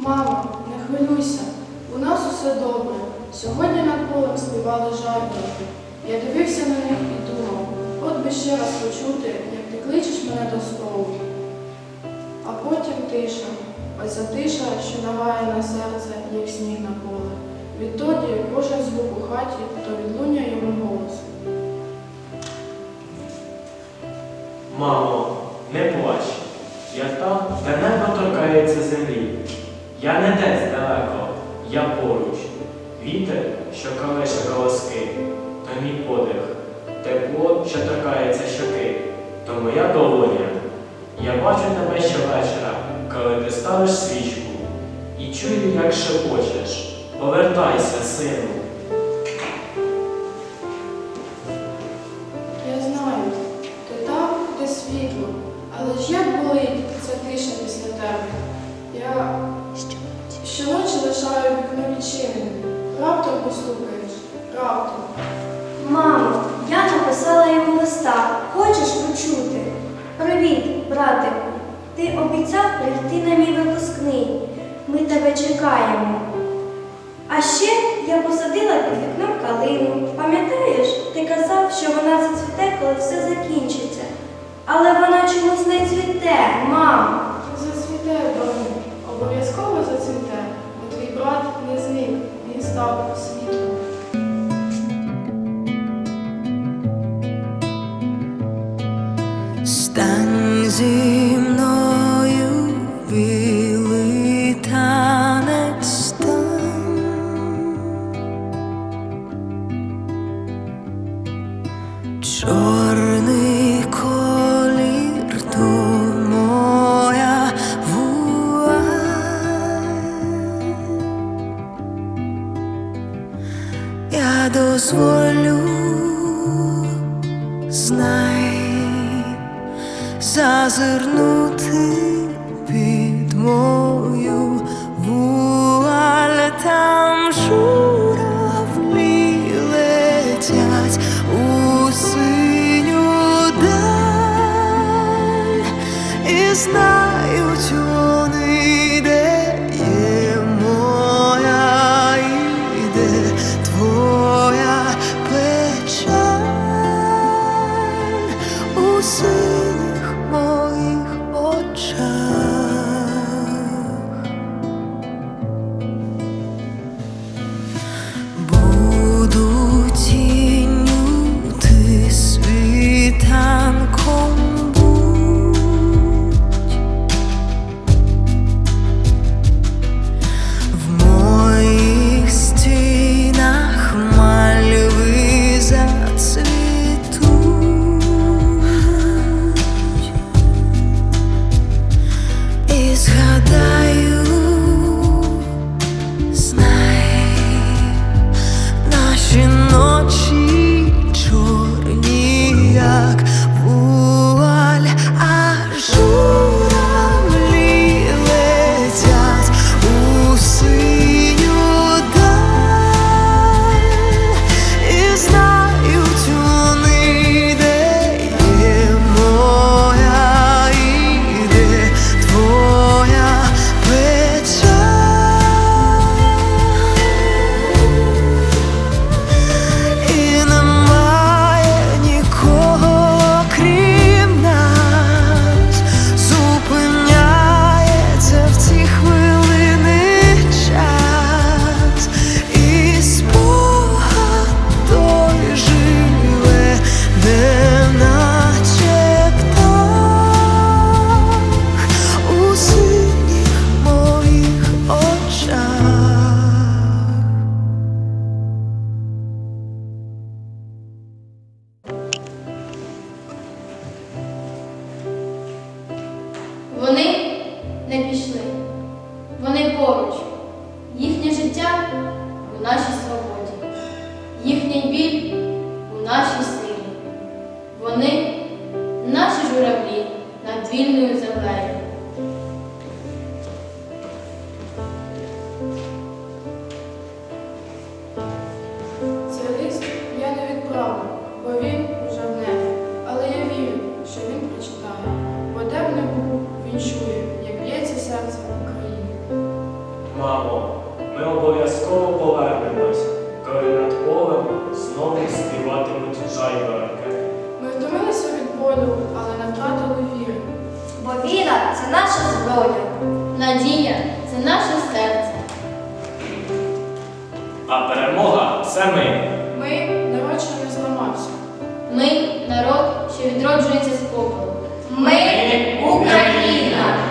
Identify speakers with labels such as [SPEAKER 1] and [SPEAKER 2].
[SPEAKER 1] Мамо, не хвилюйся, у нас усе добре. Сьогодні над полем співали жайворонки. Я дивився на них і думав, от би ще раз почути, як ти кличеш мене до столу. А потім тиша. Оця тиша, що наває на серце, як сніг на поле. Відтоді кожен звук у хаті, то відлуння йому голос.
[SPEAKER 2] Мамо, не плач. Я там, де небо торкається землі. Я не десь далеко, я поруч. Вітер, що колише колоски, то мій подих. Тепло, що торкається щоки, то моя долоня. Я бачу тебе щовечора, коли ти ставиш свічку. І чую, як шепочеш. Повертайся, сину.
[SPEAKER 1] Лишаю вікно відчиненим. Раптом постукаєш, раптом.
[SPEAKER 3] Мамо, я написала йому листа. Хочеш почути? Привіт, братику. Ти обіцяв прийти на мій випускний. Ми тебе чекаємо. А ще я посадила під вікном калину. Пам'ятаєш, ти казав, що вона зацвіте, коли все закінчиться. Але вона чомусь не цвіте, мам.
[SPEAKER 1] Зацвіте, доню, обов'язково зацвіте, брат не зник, він став світлом.
[SPEAKER 4] Зі мною білий танець стань. Чорний Я дозволю знай зазирнути під мою вуаль. Там журавлі летять у синю даль і знають Вони
[SPEAKER 5] не пішли. Вони поруч. Їхнє життя у нашій свободі. Їхній біль у нашій силі. Вони наші журавлі над вільною землею.
[SPEAKER 1] серця України.
[SPEAKER 2] Мамо, ми обов'язково повернемось, коли над полем знову співатимуть жайворонки.
[SPEAKER 1] Ми втомилися від болю, але не втратили віри.
[SPEAKER 3] Бо віра це наша зброя,
[SPEAKER 5] надія це наше серце.
[SPEAKER 2] А перемога це ми.
[SPEAKER 1] Ми народ, що не зламався.
[SPEAKER 5] Ми народ, що відроджується з попелу. Ми Україна!